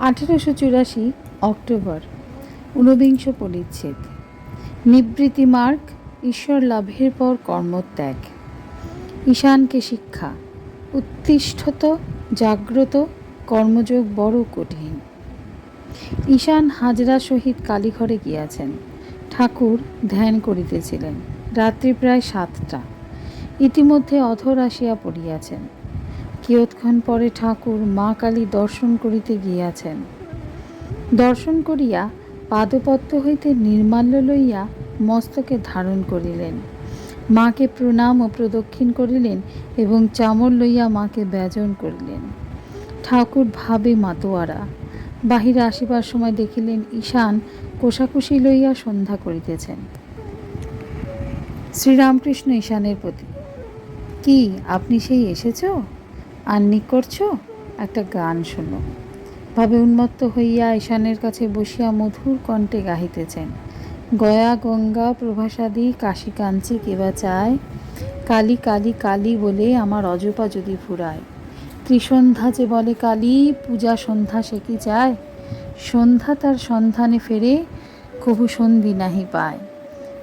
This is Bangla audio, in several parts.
আঠেরোশো চুরাশি অক্টোবর, ঊনবিংশ পরিচ্ছেদ। নিবৃত্তি মার্গ ঈশ্বর লাভের পর কর্মত্যাগ। ঈশানকে শিক্ষা। উত্তিষ্ঠত জাগ্রত, কর্মযোগ বড় কঠিন। ঈশান হাজরা সহিত কালীঘরে গিয়াছেন। ঠাকুর ধ্যান করিতেছিলেন। রাত্রি প্রায় সাতটা। ইতিমধ্যে অধর আসিয়া পড়িয়াছেন। কিয়ৎক্ষণ পরে ঠাকুর মা কালী দর্শন করিতে গিয়াছেন। দর্শন করিয়া পাদপদ্ম হইতে নির্মাল্য লইয়া মস্তকে ধারণ করিলেন। মাকে প্রণাম ও প্রদক্ষিণ করিলেন এবং চামর লইয়া মাকে ব্যজন করিলেন। ঠাকুর ভাবে মাতোয়ারা। বাহিরে আসিবার সময় দেখিলেন ঈশান কোষাকুষি লইয়া সন্ধ্যা করিতেছেন। শ্রীরামকৃষ্ণ ঈশানের প্রতি, কি, আপনি সেই এসেছ? আন্নিক করছ? একটা গান শোনো। ভাবে উন্মত্ত হইয়া ঈশানের কাছে বসিয়া মধুর কণ্ঠে গাহিতেছেন। গয়া, গঙ্গা, প্রভাসাদি কাশী কাঞ্চি কেবা চায়? কালী কালী কালী বলে আমার অজপা যদি ফুরায়। ত্রিসন্ধ্যা যে বলে কালী, পূজা সন্ধ্যা সে কি চায়? সন্ধ্যা তার সন্ধানে ফেরে কবু সন্ধি নাহি পায়।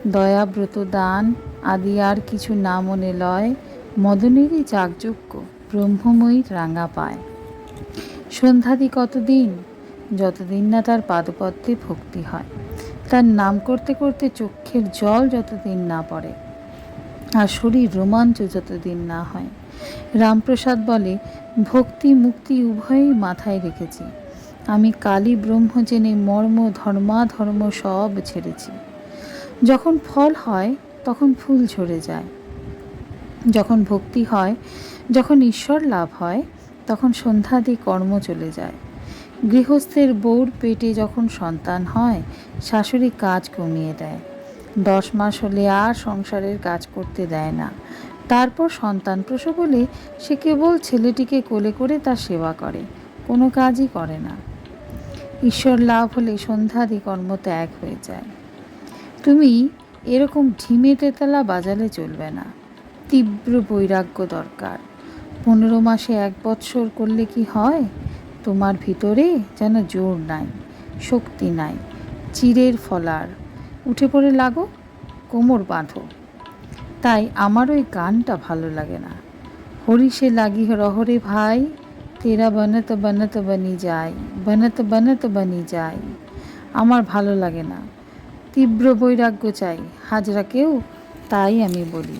দয়াব্রত দান আদি আর কিছু না মনে লয় মদনেরই যাগযজ্ঞ। ব্রহ্মময়ী রাঙা পায়। সন্ধ্যাদি কতদিন? যতদিন না তার পাদপদ্মে ভক্তি হয়। তার নাম করতে করতে চক্ষের জল যতদিন না পড়ে, আর শরীর রোমাঞ্চ যতদিন না হয়। রামপ্রসাদ বলে, ভক্তি মুক্তি উভয়ই মাথায় রেখেছি। আমি কালী ব্রহ্ম জেনে মর্ম, ধর্মাধর্ম সব ছেড়েছি। যখন ফল হয়, তখন ফুল ঝরে যায়। যখন ভক্তি হয় যখন ঈশ্বর লাভ হয়, তখন সন্ধ্যাদি কর্ম চলে যায়। গৃহস্থের বউর পেটে যখন সন্তান হয়, শাশুড়ি কাজ কমিয়ে দেয়। দশ মাস হলে আর সংসারের কাজ করতে দেয় না। তারপর সন্তান প্রসব হলে সে কেবল ছেলেটিকে কোলে করে তার সেবা করে, কোনো কাজই করে না। ঈশ্বর লাভ হলে সন্ধ্যাদি কর্ম ত্যাগ হয়ে যায়। তুমি এরকম ঢিমে তেতলা বাজালে চলবে না। তীব্র বৈরাগ্য দরকার। পনেরো মাসে এক বৎসর করলে কি হয়? তোমার ভিতরে যেন জোর নাই, শক্তি নাই, চিরের ফলার। উঠে পড়ে লাগো, কোমর বাঁধো। তাই আমার ওই গানটা ভালো লাগে না। হরিষে লাগি রহরে ভাই, তেরা বনত বনত বনি যায় বনত বনত বনি যায় আমার ভালো লাগে না, তীব্র বৈরাগ্য চাই হাজরাকেও তাই আমি বলি।